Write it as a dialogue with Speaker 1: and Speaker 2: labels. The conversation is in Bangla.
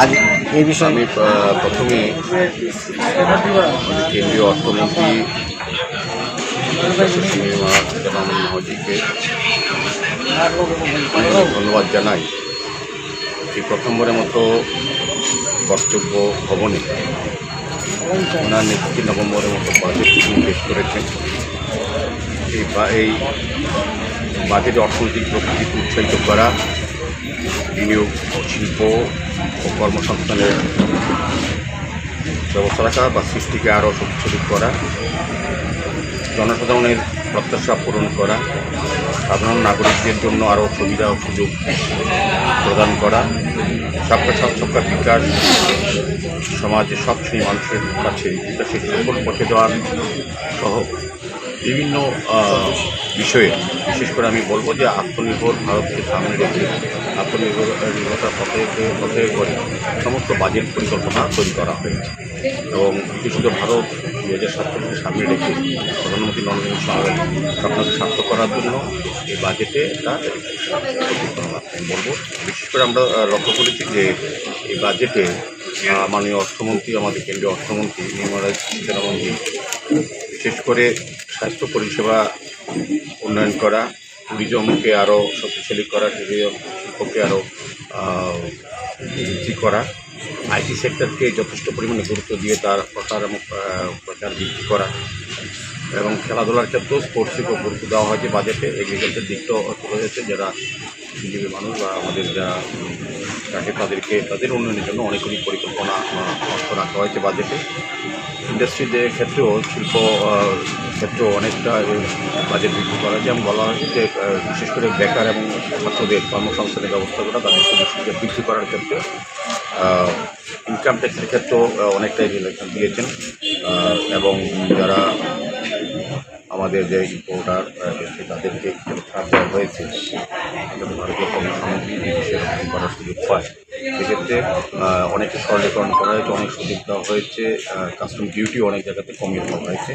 Speaker 1: আজ এই বিষয়ে?
Speaker 2: আমি প্রথমে কেন্দ্রীয় অর্থমন্ত্রী মহাজিকে ধন্যবাদ জানাই। এই প্রথমবারের মতো কর্তব্য ভবনে ওনার নেতৃত্বে নভেম্বরের মতো বাজেট পেশ করেছেন। এই বাজেট অর্থনৈতিক প্রকৃতিকে উৎসাহিত করা বিনিয়োগ শিল্প ও কর্মসংস্থানের ব্যবস্থা রাখা বা সৃষ্টিকে আরও শক্তিশালী করা, জনসাধারণের প্রত্যাশা পূরণ করা, সাধারণ নাগরিকদের জন্য আরও সুবিধা ও সুযোগ প্রদান করা সবকা সাথ সবকা বিকাশ সমাজে সব শ্রেণি মানুষের কাছে বিকাশের সকল পথে দেওয়ার সহ বিভিন্ন বিষয়ে, বিশেষ করে আমি বলব যে আত্মনির্ভর ভারতকে সামনে রেখে আত্মনির্ভর নির্ভরতার পথে পথে করে সমস্ত বাজেট পরিকল্পনা তৈরি করা হয়েছে। এবং বিকশিত ভারত দু হাজার সাতচল্লিশকে সামনে রেখে প্রধানমন্ত্রী নরেন্দ্র মোদী স্বপ্নকে সার্থক করার জন্য এই বাজেটে পরিকল্পনা আমি বলব, বিশেষ করে আমরা লক্ষ্য করেছি যে এই বাজেটে মাননীয় অর্থমন্ত্রী, আমাদের কেন্দ্রীয় অর্থমন্ত্রী, নির্মলা সীতারামনজি বিশেষ করে স্বাস্থ্য পরিষেবা উন্নয়ন করা ট্যুরিজমকে আরও শক্তিশালী করা ট্যুরিজম শিল্পকে আরও বৃদ্ধি করা আইটি সেক্টরকে যথেষ্ট পরিমাণে গুরুত্ব দিয়ে তার প্রচার এবং প্রচার বৃদ্ধি করা এবং খেলাধুলার ক্ষেত্রেও স্পোর্টসকে খুব গুরুত্ব দেওয়া হয়েছে বাজেটে। এগ্রিকালচার দিকটাও তুলে হয়েছে যারা বিজেপি মানুষ বা আমাদের উম, থাকে তাদেরকে তাদের উন্নয়নের জন্য অনেকগুলি পরিকল্পনা রাখা হয়েছে বাজেটে। ইন্ডাস্ট্রিদের ক্ষেত্রেও শিল্প আহ, ক্ষেত্রেও অনেকটা বাজেট বৃদ্ধি করা এবং বলা হয়েছে যে বিশেষ করে বেকার এবং ছাত্রদের কর্মসংস্থানের ব্যবস্থা করা তাদের সুযোগ সুবিধা বৃদ্ধি করার ক্ষেত্রে ইনকাম ট্যাক্সের ক্ষেত্রেও অনেকটাই রিলেশন দিয়েছেন। এবং যারা আমাদের যে ইম্পোর্টার তাদেরকে ছাড় দেওয়া হয়েছে ভারতীয় পণ্য সামগ্রী বিদেশে করার সুযোগ পায়। সেক্ষেত্রে আহ, অনেকটা সরলীকরণ করা হয়েছে অনেক সুযোগ দেওয়া হয়েছে কাস্টম ডিউটি অনেক জায়গাতে কমিয়ে দেওয়া হয়েছে।